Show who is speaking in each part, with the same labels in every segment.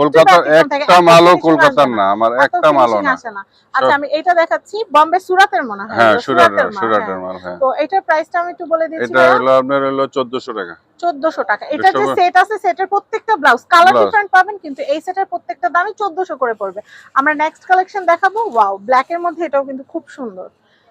Speaker 1: কলকাতার একটা মালও কলকাতার না। আমার একটা মালও না।
Speaker 2: আচ্ছা আমি এটা দেখাচ্ছি বম্বে সুরাতের মনে হয়
Speaker 1: হ্যাঁ
Speaker 2: এগুলো
Speaker 1: সুরাটের
Speaker 2: মাল, হ্যাঁ।
Speaker 1: হ্যাঁ।
Speaker 2: তো এটার প্রাইসটা আমি একটু বলে দিচ্ছি
Speaker 1: এটা হলো আপনার হলো চোদ্দশো টাকা।
Speaker 2: চোদ্দশো টাকা। এটা যে সেট আছে সেটের প্রত্যেকটা ব্লাউজ কালার। ডিফারেন্ট পাবেন কিন্তু এই সেটের প্রত্যেকটা দামই চোদ্দশো করে পড়বে। আমরা নেক্সট কালেকশন দেখাবো। ওয়াও ব্ল্যাক এর মধ্যে এটাও কিন্তু খুব সুন্দর।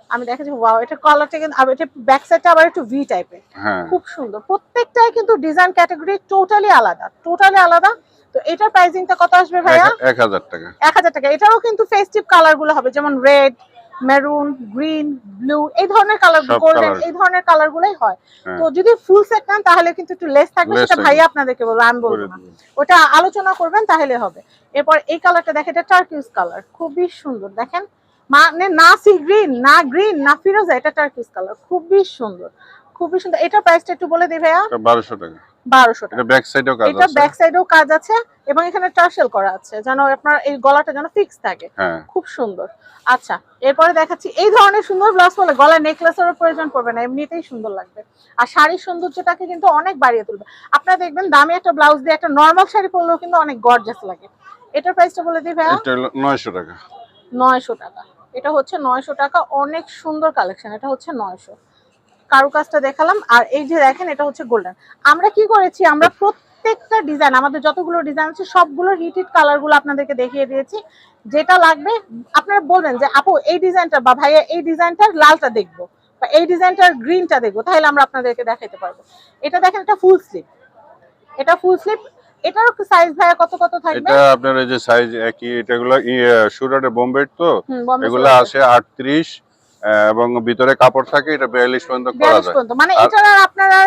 Speaker 2: আমি দেখাচ্ছি ওয়াও এটা কালারটা কিন্তু আবার এটা ব্যাক সাইডটা আবার একটু ভি টাইপের
Speaker 1: হ্যাঁ।
Speaker 2: খুব সুন্দর। প্রত্যেকটাই কিন্তু ডিজাইন ক্যাটাগরি টোটালি আলাদা টোটালি আলাদা। তো এটার প্রাইসিংটা কত আসবে ভাইয়া?
Speaker 1: এক- এক হাজার টাকা।
Speaker 2: এক হাজার টাকা। এটারও কিন্তু ফেস্টিভ কালারগুলো হবে যেমন রেড মেরুন গ্রিন ব্লু এই ধরনের কালার গোল্ডেন এই ধরনের কালার গুলোই হয়।
Speaker 1: হ্যাঁ।
Speaker 2: তো যদি ফুল সেট নেন তাহলে কিন্তু একটু লেস থাকবে সেটা। ভাইয়া আপনাদেরকে বলব আমি বলব না। ওটা আলোচনা করবেন তাহলে হবে। এরপর এই কালারটা দেখেন এটা টার্কিউস কালার খুবই সুন্দর দেখেন। মানে না সি গ্রিন না গ্রিন না ফিরোজা এটা টার্কিউস কালার খুবই সুন্দর খুবই সুন্দর। এটার প্রাইসটা একটু বলে দিই ভাইয়া।
Speaker 1: এটা বারোশো টাকা।
Speaker 2: বারোশো টাকা
Speaker 1: এটা ব্যাক সাইডেও কাজ
Speaker 2: এটা
Speaker 1: আছে।
Speaker 2: ব্যাক সাইডেও কাজ আছে এবং এখানে টার্সেল করা আছে যেন আপনার এই গলাটা যেন ফিক্স থাকে।
Speaker 1: হ্যাঁ।
Speaker 2: খুব সুন্দর। আচ্ছা এরপরে দেখাচ্ছি এই ধরনের সুন্দর ব্লাউজ পরলে গলায় নেকলেসেরও প্রয়োজন পড়বে না এমনিতেই সুন্দর লাগবে। আর শাড়ির সৌন্দর্যটাকে কিন্তু অনেক বাড়িয়ে তুলবে। আপনারা দেখবেন দামি একটা ব্লাউজ দিয়ে একটা নর্মাল শাড়ি পরলেও কিন্তু অনেক গর্জাস লাগে। এটার প্রাইসটা বলে দিই ভাইয়া?
Speaker 1: এটা নয়শো টাকা।
Speaker 2: নয়শো টাকা। এটা হচ্ছে নয়শো টাকা অনেক সুন্দর কালেকশন এটা হচ্ছে নয়শো কারুকাজটা দেখালাম আর এই যে দেখেন এটা হচ্ছে গোল্ডেন আমরা কি করেছি? আমরা প্রত্যেকটা ডিজাইন আমাদের যতগুলো ডিজাইন আছে সবগুলো হিটেড কালারগুলো আপনাদেরকে দেখিয়ে দিয়েছি। যেটা লাগবে আপনারা বলবেন যে আপু এই ডিজাইনটা বা ভাইয়া এই ডিজাইনটার লালটা দেখব বা এই ডিজাইনটার গ্রিনটা দেখব তাহলে আমরা আপনাদেরকে দেখাতে পারব। এটা দেখেন এটা ফুল স্লিপ এটা ফুল স্লিপ এটারও সাইজ ভাইয়া কত কত থাকবে?
Speaker 1: এটা আপনার এই যে সাইজ একই এটাগুলো সুরাটে বোম্বে তো? এগুলো। আসে আটত্রিশ এবং ভিতরে কাপড় থাকে এটা বিয়াল্লিশ পর্যন্ত করা যায়।
Speaker 2: পর্যন্ত। মানে এটা আর আপনার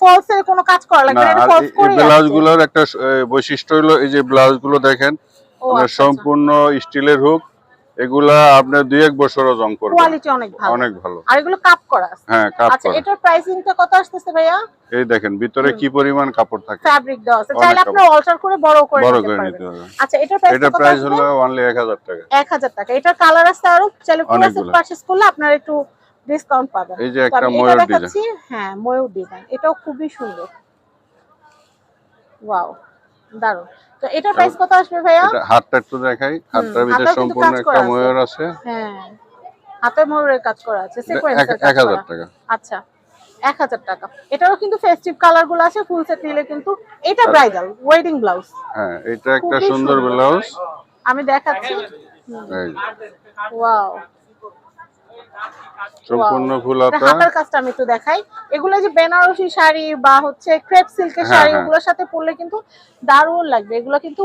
Speaker 2: ফলস এর কোনো কাজ করা লাগবে
Speaker 1: না
Speaker 2: ফলস করে
Speaker 1: ব্লাউজগুলোর একটা বৈশিষ্ট্য হলো এই যে ব্লাউজগুলো দেখেন
Speaker 2: আচ্ছা,
Speaker 1: সম্পূর্ণ স্টিলের হুক এগুলা আপনার দুই এক বছরও জং করবে
Speaker 2: কোয়ালিটি অনেক ভালো।
Speaker 1: অনেক ভালো।
Speaker 2: আর এগুলো কাপ করা আছে।
Speaker 1: হ্যাঁ কাপ
Speaker 2: আচ্ছা এটার প্রাইসিংটা কত আসতেছে ভাইয়া?
Speaker 1: এই দেখেন ভিতরে কি পরিমাণ কাপড় থাকে?
Speaker 2: ফ্যাব্রিক দেওয়া আছে। চাইলে আপনি অল্টার করে বড় করে
Speaker 1: বড় করে নিতে হবে।
Speaker 2: আচ্ছা এটার প্রাইস
Speaker 1: এটা প্রাইস হলো অনলি এক হাজার টাকা।
Speaker 2: 1000 টাকা। এটার কালার আছে আরও চাইলে পুরো সেট পারচেজ করলে আপনার একটু ডিসকাউন্ট পাবেন।
Speaker 1: এই যে একটা ময়ূর ডিজাইন
Speaker 2: হ্যাঁ ময়ূর ডিজাইন এটাও খুবই সুন্দর। ওয়াও দারুণ তো এটার প্রাইস কত আসবে ভাইয়া?
Speaker 1: এটা হাতটা একটু দেখাই। হাতটার ভিতরে সম্পূর্ণ একটা ময়ূর আছে।
Speaker 2: হ্যাঁ হাতে ময়ূরের কাজ করা আছে।
Speaker 1: এটা
Speaker 2: সিকোয়েন্স
Speaker 1: এক এক হাজার টাকা।
Speaker 2: আচ্ছা এক হাজার টাকা। এটারও কিন্তু ফেস্টিভ কালারগুলো আছে ফুল সেট নিলে কিন্তু এটা ব্রাইডাল ওয়েডিং ব্লাউজ
Speaker 1: হ্যাঁ এটা একটা সুন্দর। ব্লাউজ
Speaker 2: আমি দেখাচ্ছি। ওয়াও
Speaker 1: সম্পূর্ণ ফুল হাতা
Speaker 2: হাতার কাজটা আমি একটু দেখাই। এগুলো যে বেনারসি শাড়ি বা হচ্ছে ক্রেপ সিল্কের
Speaker 1: হ্যাঁ,
Speaker 2: শাড়ি
Speaker 1: হ্যাঁ।
Speaker 2: ওগুলোর সাথে পরলে কিন্তু দারুণ লাগবে। এগুলো কিন্তু